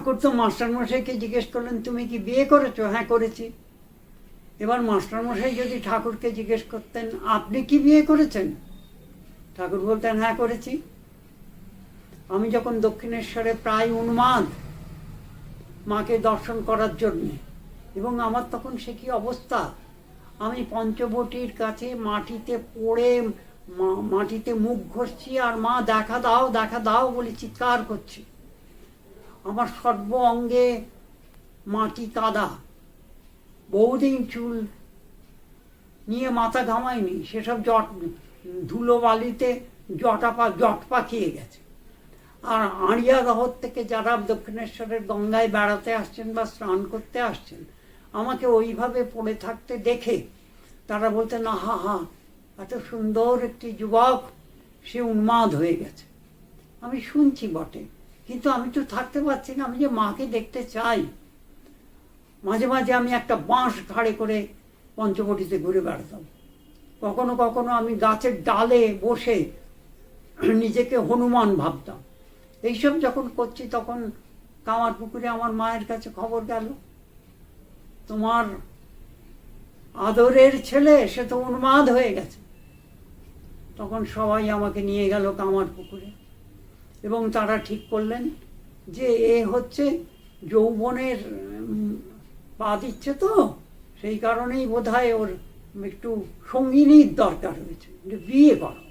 ঠাকুর তো মাস্টারমশাইকে জিজ্ঞেস করলেন, তুমি কি বিয়ে করেছ? হ্যাঁ করেছি। এবার মাস্টারমশাই যদি ঠাকুরকে জিজ্ঞেস করতেন, আপনি কি বিয়ে করেছেন? ঠাকুর বলতেন হ্যাঁ করেছি। আমি যখন দক্ষিণেশ্বরে প্রায় উন্মাদ, মাকে দর্শন করার জন্যে, এবং আমার তখন সে কি অবস্থা, আমি পঞ্চবটির কাছে মাটিতে পড়ে মাটিতে মুখ ঘষছি আর মা, দেখা দাও দেখা দাও, বলে চিৎকার করছি। আমার সর্ব অঙ্গে মাটি কাদা বহুদিন চুল নিয়ে মাথা ঘামায়নি, সেসব জট ধুলো বালিতে জটা পা জট পাকিয়ে গেছে। আর আড়িয়া দহর থেকে যারা দক্ষিণেশ্বরের গঙ্গায় বেড়াতে আসছেন বা স্নান করতে আসছেন, আমাকে ওইভাবে পড়ে থাকতে দেখে তারা বলতেন, আহা, হা, এত সুন্দর একটি যুবক, সে উন্মাদ হয়ে গেছে। আমি শুনছি বটে। কিন্তু আমি তো থাকতে পারছি না, আমি যে মাকে দেখতে চাই। মাঝে মাঝে আমি একটা বাঁশ ঘাড়ে করে পঞ্চবটিতে ঘুরে বেড়াতাম। কখনো কখনো আমি গাছের ডালে বসে নিজেকে হনুমান ভাবতাম। এইসব যখন করছি তখন কামার পুকুরে আমার মায়ের কাছে খবর গেল, তোমার আদরের ছেলে, সে তো উন্মাদ হয়ে গেছে। তখন সবাই আমাকে নিয়ে গেল কামার পুকুরে। এবং তারা ঠিক করলেন যে এ হচ্ছে যৌবনের পা দিচ্ছে তো, সেই কারণেই বোধ ওর একটু সঙ্গিনীর দরকার হয়েছে বিয়ে করো।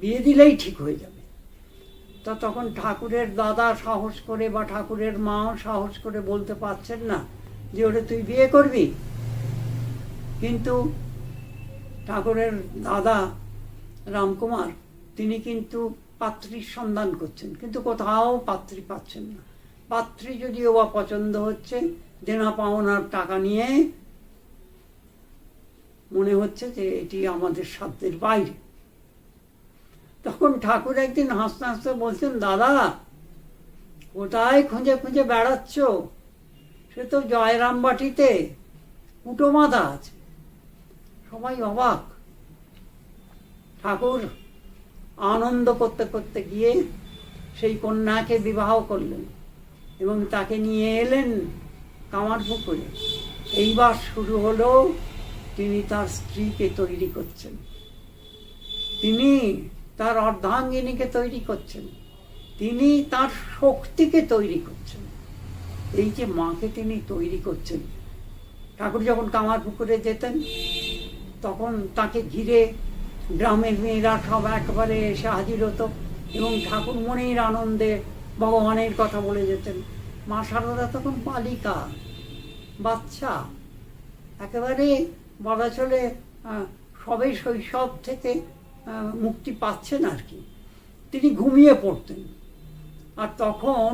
বিয়ে দিলেই ঠিক হয়ে যাবে। তা তখন ঠাকুরের দাদা সাহস করে বা ঠাকুরের মাও সাহস করে বলতে পারছেন না যে ওরে তুই বিয়ে করবি। কিন্তু ঠাকুরের দাদা রামকুমার, তিনি কিন্তু পাত্রীর সন্ধান করছেন, কিন্তু কোথাও পাত্রী পাচ্ছেন না। পাত্রী যদিও বা পছন্দ হচ্ছে দেনা পাওনার টাকা নিয়ে মনে হচ্ছে যে এটি আমাদের সাধ্যের বাইরে। তখন ঠাকুর একদিন হাসতে হাসতে বলছেন, দাদা, কোথায় খুঁজে খুঁজে বেড়াচ্ছ? সে তো জয়রামবাটিতে কুটো বাঁধা আছে। সবাই অবাক। ঠাকুর আনন্দ করতে করতে গিয়ে সেই কন্যাকে বিবাহ করলেন এবং তাকে নিয়ে এলেন কামার পুকুরে। এইবার শুরু হলো তিনি তার স্ত্রীকে তৈরি করছেন। তিনি তার অর্ধাঙ্গিনীকে তৈরি করছেন। তিনি তার শক্তিকে তৈরি করছেন। এই যে মাকে তিনি তৈরি করছেন, ঠাকুর যখন কামার পুকুরে যেতেন, তখন তাকে ঘিরে গ্রামের মেয়েরা সব একবারে এসে হাজির হতো এবং ঠাকুর মনের আনন্দে ভগবানের কথা বলে যেতেন। মা সারদা তখন বালিকা, বাচ্চা, একেবারে বলা চলে সবে শৈশব থেকে মুক্তি পাচ্ছেন আর কি। তিনি ঘুমিয়ে পড়তেন। আর তখন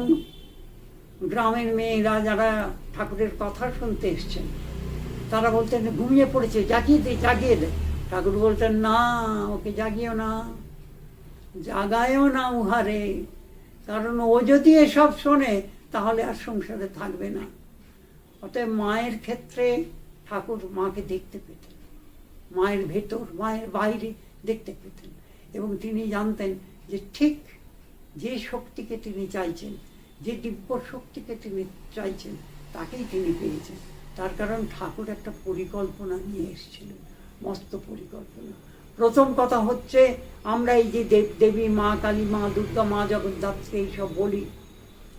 গ্রামের মেয়েরা যারা ঠাকুরের কথা শুনতে এসছেন, তারা বলতেন, ঘুমিয়ে পড়েছে, জাগিয়ে দে জাগিয়ে দে। ঠাকুর বলতেন না, ওকে জাগিও না, জাগায়ও না উহারে, কারণ ও যদি এসব শোনে, তাহলে আর সংসারে থাকবে না। অতএব মায়ের ক্ষেত্রে ঠাকুর মাকে দেখতে পেতেন, মায়ের ভেতর, মায়ের বাইরে দেখতে পেতেন। এবং তিনি জানতেন যে ঠিক যে শক্তিকে তিনি চাইছেন, যে দিব্য শক্তিকে তিনি চাইছেন, তাকেই তিনি পেয়েছেন। তার কারণ ঠাকুর একটা পরিকল্পনা নিয়ে এসেছিলেন। মস্ত পরিকল্পনা। প্রথম কথা হচ্ছে, আমরা এই যে দেব দেবী, মা, কালী, মা, দুর্গা, মা জগদ্ধাত্রী এইসব বলি।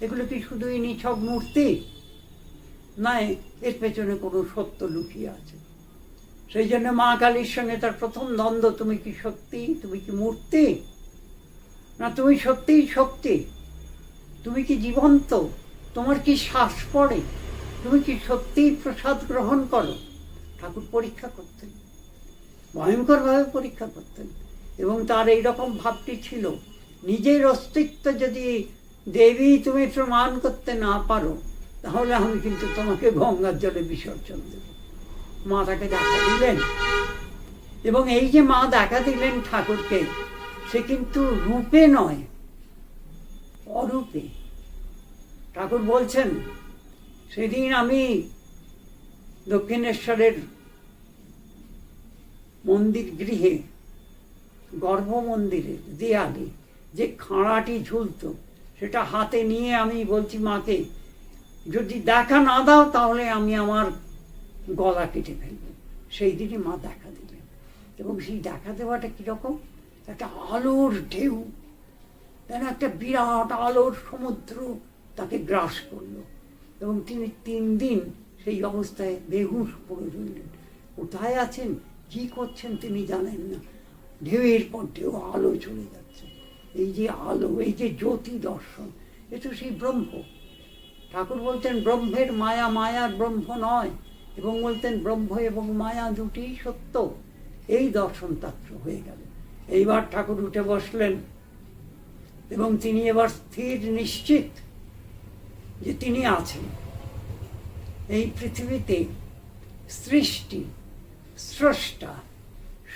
এগুলো কি শুধুই নিছক মূর্তি? নয় এর পেছনে কোনো সত্য লুকিয়ে আছে। সেই জন্য মা কালীর সঙ্গে তার প্রথম দ্বন্দ্ব, তুমি কি সত্যি? তুমি কি মূর্তি? না, তুমি সত্যিই শক্তি? তুমি কি জীবন্ত? তোমার কি শ্বাস পড়ে? তুমি কি সত্যিই প্রসাদ গ্রহণ করো? ঠাকুর পরীক্ষা করতেন। ভয়ঙ্করভাবে পরীক্ষা করতেন। এবং তার এইরকম ভাবটি ছিল, নিজের অস্তিত্ব যদি দেবী তুমি প্রমাণ করতে না পারো, তাহলে আমি কিন্তু তোমাকে গঙ্গার জলে বিসর্জন দেব। মা তাকে দেখা দিলেন। এবং এই যে মা দেখা দিলেন ঠাকুরকে, সে কিন্তু রূপে নয়, অরূপে। ঠাকুর বলছেন, সেদিন আমি দক্ষিণেশ্বরের মন্দির গৃহে গর্ভ মন্দিরের দেয়ালে যে খাঁড়াটি ঝুলতো, সেটা হাতে নিয়ে আমি বলছি, মাকে, যদি দেখা না দাও তাহলে আমি আমার গলা কেটে ফেলব। সেই দিনই মা দেখা দিলেন। এবং সেই দেখা দেওয়াটা কীরকম? একটা আলোর ঢেউ, যেন একটা বিরাট আলোর সমুদ্র তাকে গ্রাস করল। এবং তিনি তিন দিন সেই অবস্থায় বেহুশ পড়ে রইলেন। কোথায় আছেন? কি করছেন তিনি জানেন না। ঢেউয়ের পর ঢেউ আলো চলে যাচ্ছে। এই যে আলো, এই যে জ্যোতি দর্শন, এ তো সেই ব্রহ্ম। ঠাকুর বলতেন ব্রহ্মের মায়া মায়ার ব্রহ্ম নয়। এবং বলতেন, ব্রহ্ম এবং মায়া দুটি সত্য। এই দর্শন তাত্র হয়ে গেল। এইবার ঠাকুর উঠে বসলেন এবং তিনি এবার স্থির, নিশ্চিত যে তিনি আছেন। এই পৃথিবীতে সৃষ্টি স্রষ্টা,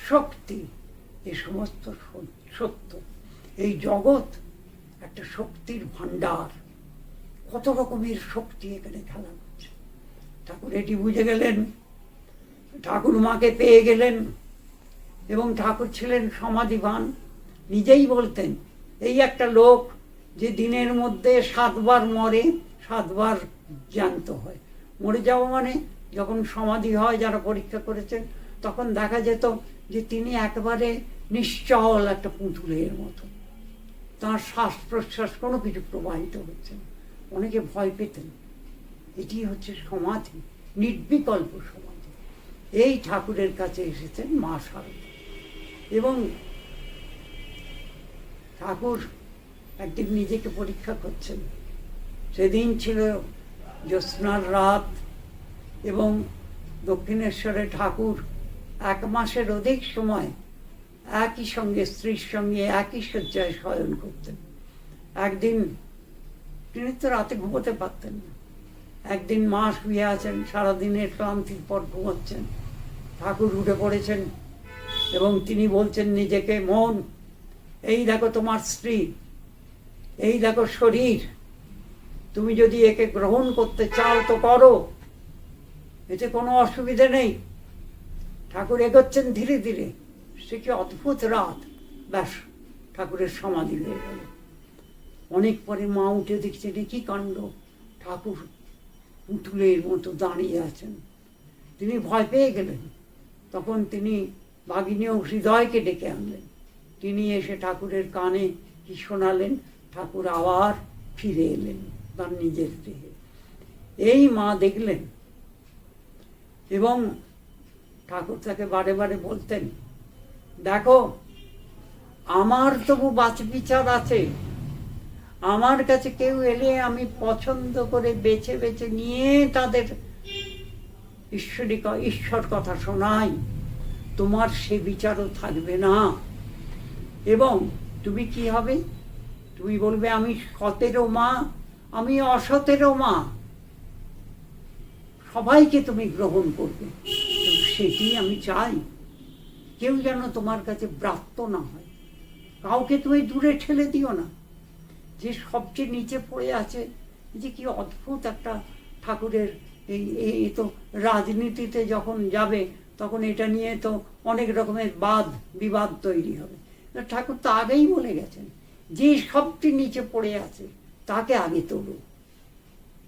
শক্তি এ সমস্ত সত্য। এই জগৎ একটা শক্তির ভাণ্ডার। কত রকমের শক্তি এখানে খেলা করছে। ঠাকুর এটি বুঝে গেলেন, ঠাকুর মাকে পেয়ে গেলেন, এবং ঠাকুর ছিলেন সমাধিবান। নিজেই বলতেন, এই একটা লোক যে দিনের মধ্যে সাতবার মরে, সাতবার জ্যান্ত হয়। মরে যাওয়া মানে যখন সমাধি হয়, যারা পরীক্ষা করেছেন তখন দেখা যেত যে তিনি একবারে নিশ্চল একটা পুঁতুলের মতো। তার শ্বাস প্রশ্বাস কোনো কিছু প্রবাহিত হচ্ছে না। অনেকে ভয় পেতেন। এটি হচ্ছে সমাধি, নির্বিকল্প সমাধি। এই ঠাকুরের কাছে এসেছেন মা শারদা এবং ঠাকুর একদিন নিজেকে পরীক্ষা করছেন। সেদিন ছিল জ্যোৎস্নার রাত। এবং দক্ষিণেশ্বরে ঠাকুর এক মাসের অধিক সময় একই সঙ্গে স্ত্রীর সঙ্গে একই শয্যায় শয়ন করতেন। একদিন তিনি তো রাতে ঘুমোতে পারতেন না। একদিন মা শুয়ে আছেন, সারাদিনের ক্লান্তির পর ঘুমোচ্ছেন। ঠাকুর উঠে পড়েছেন এবং তিনি বলছেন, নিজেকে মন, এই দেখো তোমার স্ত্রী, এই দেখো শরীর, তুমি যদি একে গ্রহণ করতে চাও তো করো। এতে কোনো অসুবিধে নেই। ঠাকুর এগোচ্ছেন ধীরে ধীরে। সে কি অদ্ভুত রাত। ব্যাস, ঠাকুরের সমাধি হয়ে গেল। অনেক পরে মা উঠে দেখছেন এ কি কাণ্ড। ঠাকুর পুতুলের মতো দাঁড়িয়ে আছেন। তিনি ভয় পেয়ে গেলেন। তখন তিনি বাগিনীয় হৃদয়কে ডেকে আনলেন। তিনি এসে ঠাকুরের কানে কি শোনালেন? ঠাকুর আবার ফিরে এলেন তার নিজের দেহে। এই মা দেখলেন এবং ঠাকুর তাকে বারে বারে বলতেন, দেখো, আমার তবু বাচ বিচার আছে। আমার কাছে কেউ এলে আমি পছন্দ করে বেছে বেছে নিয়ে তাদের ঈশ্বরী ঈশ্বর কথা শোনাই। তোমার সে বিচারও থাকবে না। এবং তুমি কি হবে? তুমি বলবে, আমি সতেরো মা, আমি অসতেরো মা। সবাইকে তুমি গ্রহণ করবে। সেটি আমি চাই। কেউ যেন তোমার কাছে ব্রাত্য না হয়। কাউকে তুমি দূরে ঠেলে দিও না। যে সবচেয়ে নিচে পড়ে আছে, যে কি অদ্ভুত একটা ঠাকুরের এই এই তো রাজনীতিতে যখন যাবে, তখন এটা নিয়ে তো অনেক রকমের বাদ, বিবাদ তৈরি হবে। ঠাকুর তো আগেই বলে গেছেন, যে সবচেয়ে নিচে পড়ে আছে, তাকে আগে তোলো।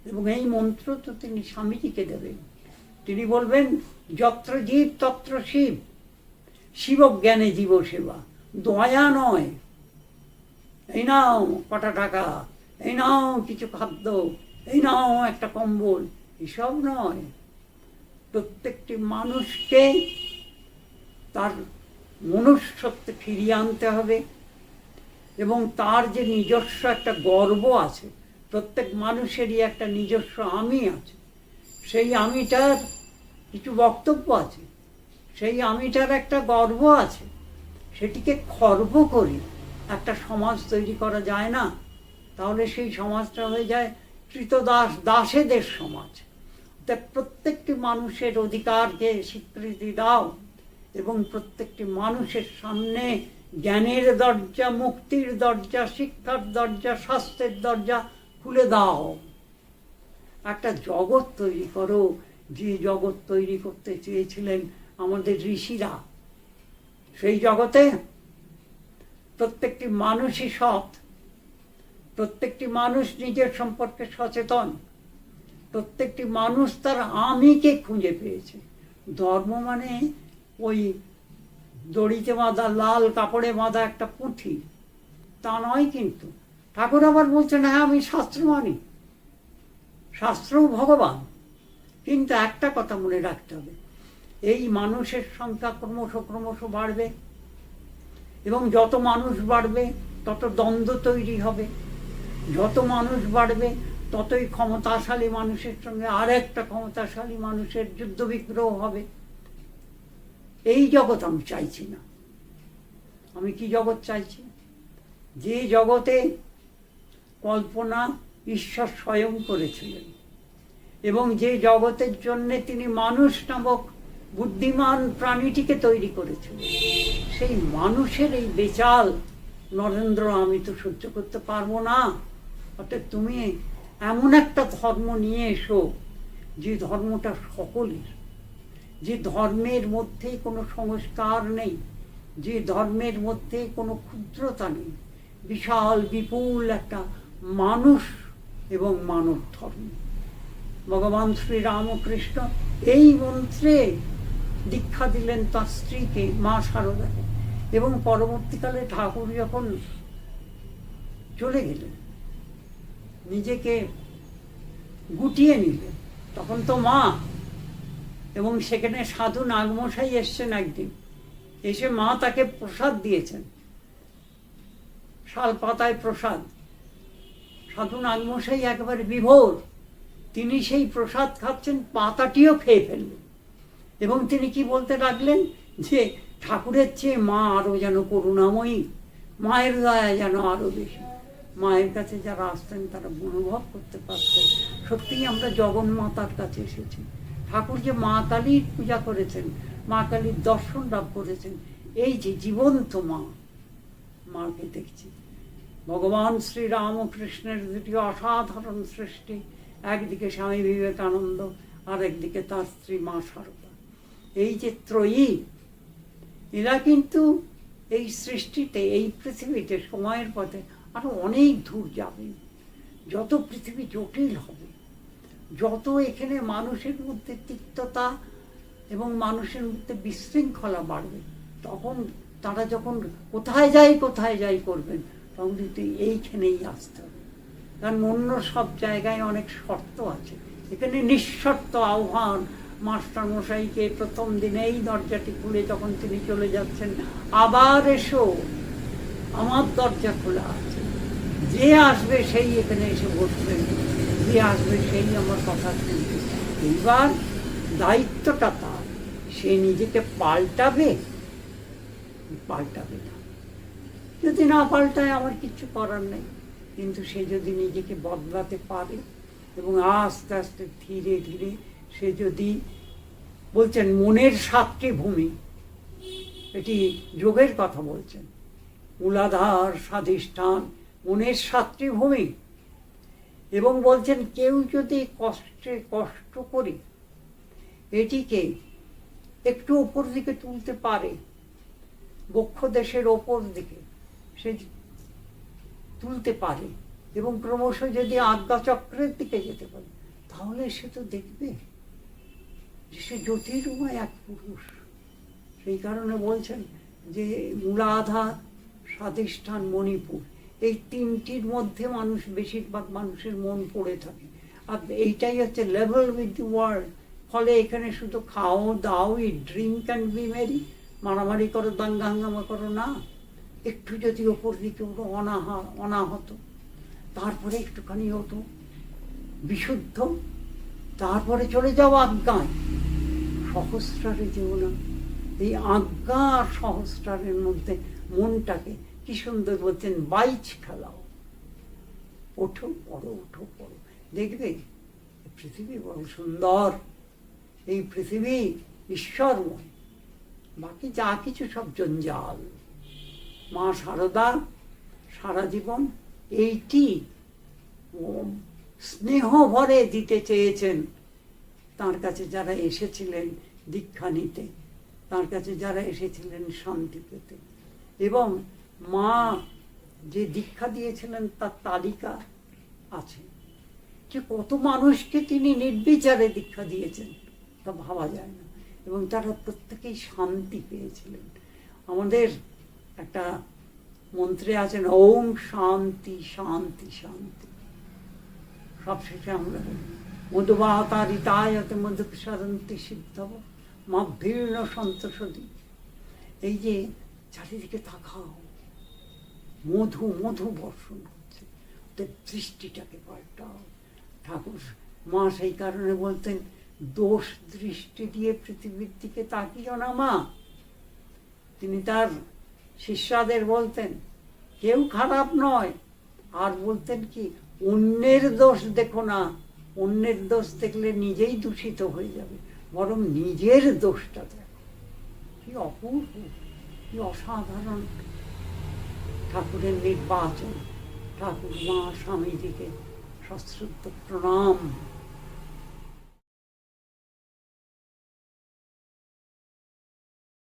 এবং এই মন্ত্র তো তিনি স্বামীজিকে দেবেন। তিনি বলবেন যত্র জীব তত্র শিব, শিবজ্ঞানে জীব সেবা, দয়া নয়। এই নাও কটা টাকা, এই নাও কিছু খাদ্য, এই নাও একটা কম্বল, এসব নয়। প্রত্যেকটি মানুষকে তার মনুষ্যত্বে ফিরিয়ে আনতে হবে এবং তার যে নিজস্ব একটা গর্ব আছে প্রত্যেক মানুষেরই একটা নিজস্ব আমি আছে। সেই আমিটার কিছু বক্তব্য আছে। সেই আমিটার একটা গর্ব আছে। সেটিকে খর্ব করে একটা সমাজ তৈরি করা যায় না। তাহলে সেই সমাজটা হয়ে যায় কৃতদাস, দাসেদের সমাজ। তা প্রত্যেকটি মানুষের অধিকারকে স্বীকৃতি দাও এবং প্রত্যেকটি মানুষের সামনে জ্ঞানের দরজা, মুক্তির দরজা, শিক্ষার দরজা, স্বাস্থ্যের দরজা খুলে দাও। একটা জগৎ তৈরি করো। যে জগৎ তৈরি করতে চেয়েছিলেন আমাদের ঋষিরা। সেই জগতে প্রত্যেকটি মানুষই সৎ। প্রত্যেকটি মানুষ নিজের সম্পর্কে সচেতন। প্রত্যেকটি মানুষ তার আমিকে খুঁজে পেয়েছে। ধর্ম মানে ওই দড়িতে বাঁধা লাল কাপড়ে বাঁধা একটা পুঁথি। তা নয় কিন্তু। ঠাকুর আবার বলছেন হ্যাঁ আমি শাস্ত্র মানি। শাস্ত্রও ভগবান। কিন্তু একটা কথা মনে রাখতে হবে। এই মানুষের সংখ্যা ক্রমশ ক্রমশ বাড়বে এবং যত মানুষ বাড়বে, তত দ্বন্দ্ব তৈরি হবে। যত মানুষ বাড়বে, ততই ক্ষমতাশালী মানুষের সঙ্গে আর একটা ক্ষমতাশালী মানুষের যুদ্ধ বিগ্রহ হবে। এই জগৎ আমি চাইছি না। আমি কি জগৎ চাইছি? যে জগতে কল্পনা ঈশ্বর স্বয়ং করেছিলেন। এবং যে জগতের জন্য তিনি মানুষ নামক বুদ্ধিমান প্রাণীটিকে তৈরি করেছিলেন, সেই মানুষের এই বেচাল, নরেন্দ্র, আমি তো সহ্য করতে পারব না। অর্থাৎ তুমি এমন একটা ধর্ম নিয়ে এসো, যে ধর্মটা সকলের। যে ধর্মের মধ্যে কোনো সংস্কার নেই, যে ধর্মের মধ্যে কোনো ক্ষুদ্রতা নেই। বিশাল, বিপুল একটা মানুষ এবং মানব ধর্ম। ভগবান শ্রী রামকৃষ্ণ এই মন্ত্রে দীক্ষা দিলেন তার স্ত্রীকে, মা শারদাকে এবং পরবর্তীকালে ঠাকুর যখন চলে গেলেন। নিজেকে গুটিয়ে নিলেন। তখন তো মা এবং সেখানে সাধু নাগমশাই এসছেন একদিন। এসে মা তাকে প্রসাদ দিয়েছেন। শাল পাতায় প্রসাদ। সাধু নাগমশাই একেবারে বিভোর। তিনি সেই প্রসাদ খাচ্ছেন, পাতাটিও খেয়ে ফেললেন। এবং তিনি কি বলতে লাগলেন? যে ঠাকুরের চেয়ে মা আরও যেন করুণাময়ী, মায়ের দয়া যেন আরও বেশি। মায়ের কাছে যারা আসতেন, তারা অনুভব করতে পারতেন। সত্যিই আমরা জগন্মাতার কাছে এসেছি। ঠাকুর যে মা কালীর পূজা করেছেন, মা কালীর দর্শন লাভ করেছেন, এই যে জীবন্ত মা, মাকে দেখছি। ভগবান শ্রী রামকৃষ্ণের দুটি অসাধারণ সৃষ্টি, একদিকে স্বামী বিবেকানন্দ আর একদিকে তার স্ত্রী মা শারদা এই যে ত্রয়ী, এরা কিন্তু এই সৃষ্টিতে, এই পৃথিবীতে সময়ের পথে আরও অনেক দূর যাবে। যত পৃথিবী জটিল হবে, যত এখানে মানুষের মধ্যে তিক্ততা এবং মানুষের মধ্যে বিশৃঙ্খলা বাড়বে, তখন তারা যখন কোথায় যাই কোথায় যাই করবেন তখন কিন্তু এইখানেই আসতে। হবে কারণ অন্য সব জায়গায় অনেক শর্ত আছে। এখানে নিঃশর্ত আহ্বান, মাস্টার মশাইকে প্রথম দিনে এই দরজাটি খুলে যখন তিনি চলে যাচ্ছেন, আবার এসো, আমার দরজা খোলা আছে। যে আসবে সেই এখানে এসে বসবেন যে আসবে সেই আমার কথা শুনবে। এইবার দায়িত্বটা তার। সে নিজেকে পাল্টাবে পাল্টাবে না। যদি না পাল্টায় আমার কিছু করার নেই। কিন্তু সে যদি নিজেকে বদলাতে পারে এবং আস্তে আস্তে ধীরে ধীরে সে যদি বলছেন মনের সাতটি ভূমি, এটি যোগের কথা বলছেন, মূলাধার, স্বাধিষ্ঠান, মনের সাতটি ভূমি এবং বলছেন কেউ যদি কষ্টে কষ্ট করে এটিকে একটু উপর দিকে তুলতে পারে, বক্ষ দেশের ওপর দিকে সে তুলতে পারে এবং ক্রমশ যদি আজ্ঞা চক্রের দিকে যেতে পারে, তাহলে সে তো দেখবে যে সে জ্যোতির্ময় এক পুরুষ। সেই কারণে বলছেন যে মূলাধার, স্বাধিষ্ঠান, মণিপুর, এই তিনটির মধ্যে মানুষ বেশিরভাগ মানুষের মন পড়ে থাকে। আর এইটাই হচ্ছে লেভেল উইথ দি ওয়ার্ল্ড ফলে এখানে শুধু খাও, দাও eat drink and be merry মারামারি করো দাঙ্গা হাঙ্গামা করো না। একটু যদি ওপর দিকে ওঠো অনাহা, অনাহত, তারপরে একটুখানি হতো বিশুদ্ধ, তারপরে চলে যাও আজ্ঞায়। সহস্রারে যেও না এই আজ্ঞা আর সহস্রারের মধ্যে মনটাকে কি সুন্দর বলছেন, বাইচ খেলাও ওঠো, পড়ো ওঠো, পড়ো। দেখবে পৃথিবী বড় সুন্দর। এই পৃথিবী ঈশ্বরময়। বাকি যা কিছু সব জঞ্জাল। মা সারদা, সারা জীবন এইটি স্নেহ ভরে দিতে চেয়েছেন। তার কাছে যারা এসেছিলেন দীক্ষা নিতে, তার কাছে যারা এসেছিলেন শান্তি পেতে। এবং মা যে দীক্ষা দিয়েছিলেন, তার তালিকা আছে। যে কত মানুষকে তিনি নির্বিচারে দীক্ষা দিয়েছেন, তা ভাবা যায় না। এবং তারা প্রত্যেকেই শান্তি পেয়েছিলেন। আমাদের একটা মন্ত্রে আছেন, ওম শান্তি শান্তি শান্তি। সবশেষে আমরা বলি মধুবাহতারিতায়তে মধুসারন্তি সিদ্ধব মা ভিন্ন সন্তোষদি এই যে চারিদিকে তাকাও, মধু মধু বর্ষণ করছে ওদের দৃষ্টিটাকে পাল্টাও। ঠাকুর মা সেই কারণে বলতেন, দোষ দৃষ্টি দিয়ে পৃথিবীর দিকে তাকিও না মা। তিনি তার শিষ্যাদের বলতেন, কেউ খারাপ নয়। আর বলতেন কি, অন্যের দোষ দেখো না, অন্যের দোষ দেখলে নিজেই দূষিত হয়ে যাবে, বরং নিজের দোষটা দেখো। কি অপূর্ব, কি অসাধারণ। ঠাকুরের নির্বাচন, ঠাকুর মা স্বামীজিকে সশ্রদ্ধ প্রণাম।